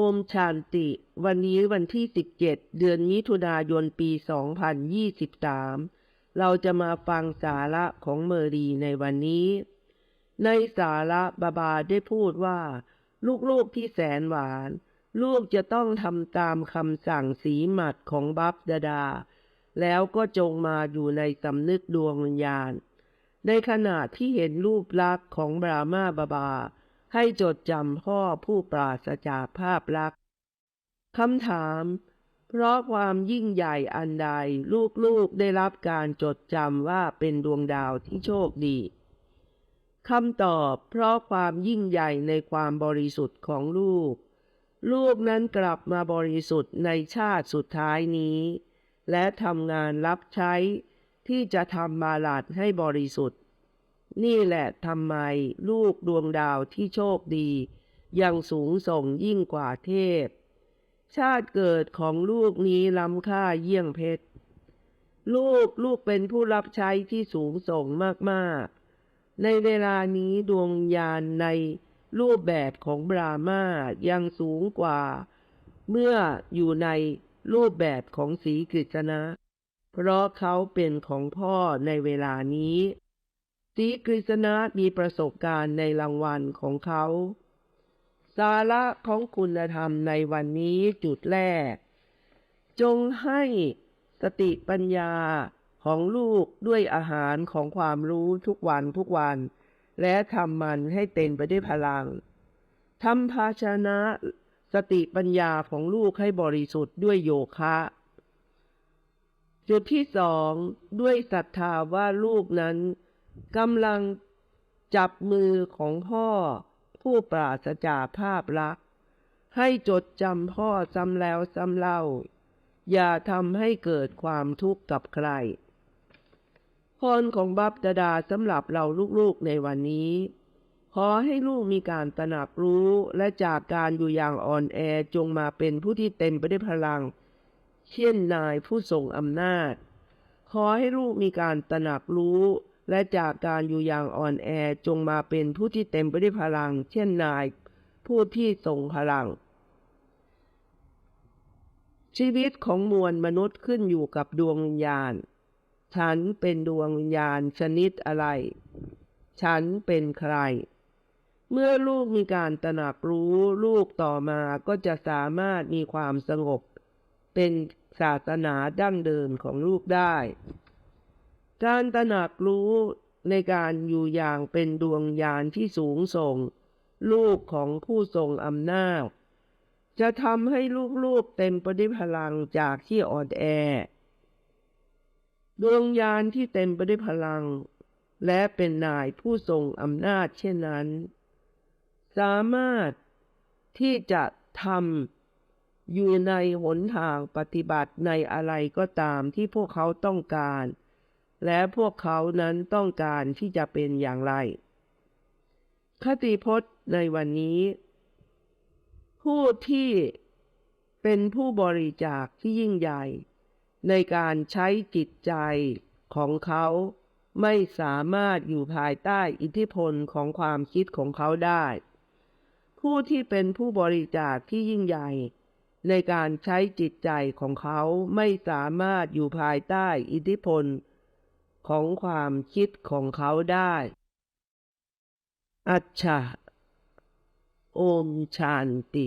อมชานติ วันนี้วันที่ 17 เดือนมิถุนายนปี 2023 เราจะมาฟังสาระของเมอรีในวันนี้ ในสาระบาบาได้พูดว่า ลูกๆที่แสนหวาน ลูกจะต้องทำตามคำสั่งสีหมัดของบับดาดา แล้วก็จงมาอยู่ในสำนึกดวงวิญญาณ ในขณะที่เห็นรูปลักษณ์ของบรามาบาบา ให้จดจำพ่อผู้ปราศจากภาพลักษณ์คำถาม เพราะความยิ่งใหญ่อันใด ลูกๆได้รับการจดจำว่าเป็นดวงดาวที่โชคดีคำตอบเพราะความยิ่งใหญ่ในความบริสุทธิ์ของลูก ลูกนั้นกลับมาบริสุทธิ์ในชาติสุดท้ายนี้ และทำงานรับใช้ที่จะทำมาลาดให้บริสุทธิ์ นี่แหละทำไมลูกดวงดาวที่โชคดี ยังสูงส่งยิ่งกว่าเทพ ชาติเกิดของลูกนี้ล้ำค่าเยี่ยงเพชร ลูกลูกเป็นผู้รับใช้ที่สูงส่งมากๆ ในเวลานี้ดวงวิญญาณในรูปแบบของบรามายังสูงกว่า เมื่ออยู่ในรูปแบบของสีกฤษณะ เพราะเขาเป็นของพ่อในเวลานี้ สีกฤษณะมีประสบการณ์ในรางวัลของเขา สาระของคุณธรรมในวันนี้จุดแรก จงให้สติปัญญาของลูกด้วยอาหารของความรู้ทุกวันทุกวัน และทำมันให้เต็มไปด้วยพลังทำภาชนะสติปัญญาของลูกให้บริสุทธิ์ด้วยโยคะจุดที่สองด้วยศรัทธาว่าลูกนั้น กำลังจับมือของพ่อผู้ปราศจากภาพลักษณ์ให้จดจำพ่อซ้ำแล้วซ้ำเล่า อย่าทำให้เกิดความทุกข์กับใครพรของบัพดาดาสำหรับเราลูกๆในวันนี้ ขอให้ลูกมีการตระหนักรู้และจากการอยู่อย่างอ่อนแอจงมาเป็นผู้ที่เต็มไปด้วยพลัง เช่นนายผู้ทรงอำนาจ ขอให้ลูกมีการตระหนักรู้ และจากการอยู่อย่างอ่อนแอจงมาเป็นผู้ที่เต็มไปด้วยพลัง เช่นนาย ผู้ที่ทรงพลัง ชีวิตของมวลมนุษย์ขึ้นอยู่กับดวงวิญญาณ ฉันเป็นดวงวิญญาณชนิดอะไร ฉันเป็นใคร เมื่อลูกมีการตระหนักรู้ลูกต่อมาก็จะสามารถมีความสงบ เป็นศาสนาดั้งเดิมของลูกได้ การตระหนักรู้ในการอยู่อย่างเป็นดวงญาณที่สูงส่ง ลูกของผู้ทรงอำนาจ จะทำให้ลูกๆเต็มไปด้วยพลังจากที่อ่อนแอ ดวงญาณที่เต็มไปด้วยพลัง และเป็นนายผู้ทรงอำนาจเช่นนั้น สามารถที่จะทำอยู่ในหนทางปฏิบัติในอะไรก็ตามที่พวกเขาต้องการ และพวกเขานั้นต้องการที่จะเป็นอย่างไร คติพจน์ในวันนี้ ผู้ที่เป็นผู้บริจาคที่ยิ่งใหญ่ ในการใช้จิตใจของเขาไม่สามารถอยู่ภายใต้อิทธิพลของความคิดของเขาได้ ผู้ที่เป็นผู้บริจาคที่ยิ่งใหญ่ ในการใช้จิตใจของเขาไม่สามารถอยู่ภายใต้อิทธิพล ของความคิดของเขาได้ อัจฉะโอมชานติ